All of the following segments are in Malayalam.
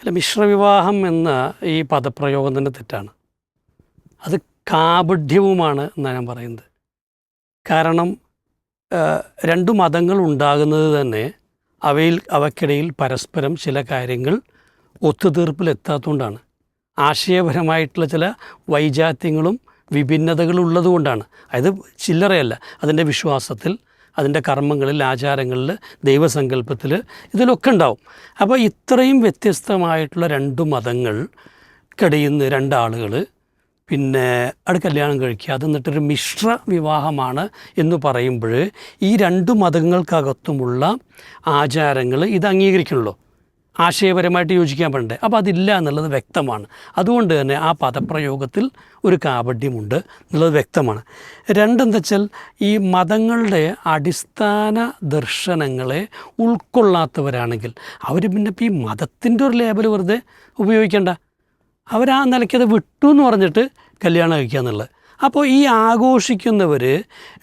അല്ല മിശ്രവിവാഹം എന്ന ഈ പദപ്രയോഗം തന്നെ തെറ്റാണ്. അത് കാപഢ്യവുമാണ് എന്നാണ് ഞാൻ പറയുന്നത്. കാരണം രണ്ട് മതങ്ങൾ ഉണ്ടാകുന്നത് തന്നെ അവയിൽ അവക്കിടയിൽ പരസ്പരം ചില കാര്യങ്ങൾ ഒത്തുതീർപ്പിലെത്താത്തതുകൊണ്ടാണ്. ആശയപരമായിട്ടുള്ള ചില വൈജാത്യങ്ങളും വിഭിന്നതകളുള്ളതുകൊണ്ടാണ്. അതായത് ചില്ലറയല്ല അതിന്റെ വിശ്വാസത്തിൽ അതിന്റെ കർമ്മങ്ങളിൽ ആചാരങ്ങളിൽ ദൈവസങ്കല്പത്തിൽ ഇതിലൊക്കെ ഉണ്ടാവും. അപ്പോൾ ഇത്രയും വ്യത്യസ്തമായിട്ടുള്ള രണ്ട് മതങ്ങൾ കടിയുന്ന രണ്ടാളുകൾ പിന്നെ അത് കല്യാണം കഴിക്കുക അത് എന്നിട്ടൊരു മിശ്ര വിവാഹമാണ് എന്ന് പറയുമ്പോൾ ഈ രണ്ട് മതങ്ങൾക്കകത്തുമുള്ള ആചാരങ്ങൾ ഇത് അംഗീകരിക്കണല്ലോ. ആശയപരമായിട്ട് യോജിക്കാൻ പറ്റണ്ടേ? അപ്പോൾ അതില്ല എന്നുള്ളത് വ്യക്തമാണ്. അതുകൊണ്ട് തന്നെ ആ പദപ്രയോഗത്തിൽ ഒരു കാപഢ്യമുണ്ട് എന്നുള്ളത് വ്യക്തമാണ്. രണ്ടെന്താ വെച്ചാൽ ഈ മതങ്ങളുടെ അടിസ്ഥാന ദർശനങ്ങളെ ഉൾക്കൊള്ളാത്തവരാണെങ്കിൽ അവർ പിന്നെ ഈ മതത്തിന്റെ ഒരു ലേബൽ വെറുതെ ഉപയോഗിക്കേണ്ട. അവരാ നിലയ്ക്കത് വിട്ടു എന്ന് പറഞ്ഞിട്ട് കല്യാണം കഴിക്കുക എന്നുള്ളത്. അപ്പോൾ ഈ ആഘോഷിക്കുന്നവർ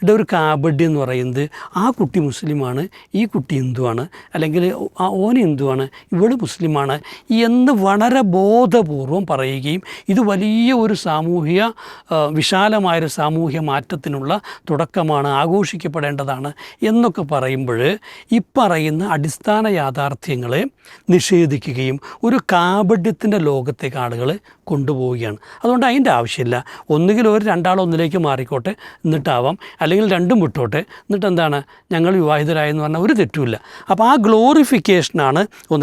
ഒരു കാബഡി എന്ന് പറയുന്നത് ആ കുട്ടി മുസ്ലിമാണ് ഈ കുട്ടി ഹിന്ദുവാണ് അല്ലെങ്കിൽ ആ ഓൻ ഹിന്ദുവാണ് ഇവൾ മുസ്ലിമാണ് എന്ന് വളരെ ബോധപൂർവം പറയുകയും ഇത് വലിയ ഒരു സാമൂഹിക ആ, വിശാലമായൊരു സാമൂഹ്യ മാറ്റത്തിനുള്ള തുടക്കമാണ് ആഘോഷിക്കപ്പെടേണ്ടതാണ് എന്നൊക്കെ പറയുമ്പോൾ ഈ പറയുന്ന അടിസ്ഥാന യാഥാർത്ഥ്യങ്ങളെ നിഷേധിക്കുകയും ഒരു കാപഡ്യത്തിന്റെ ലോകത്തേക്ക് ആളുകൾ കൊണ്ടുപോവുകയാണ്. അതുകൊണ്ട് അതിന്റെ ആവശ്യമില്ല. ഒന്നുകിൽ ഒരു രണ്ടാൾ ഒന്നിലേക്ക് മാറിക്കോട്ടെ എന്നിട്ടാവാം. അല്ലെങ്കിൽ രണ്ടും വിട്ടോട്ടെ. എന്നിട്ട് എന്താണ് ഞങ്ങൾ വിവാഹിതരായെന്ന് പറഞ്ഞാൽ ഒരു തെറ്റുമില്ല. അപ്പോൾ ആ ഗ്ലോറിഫിക്കേഷനാണ് ഒന്ന്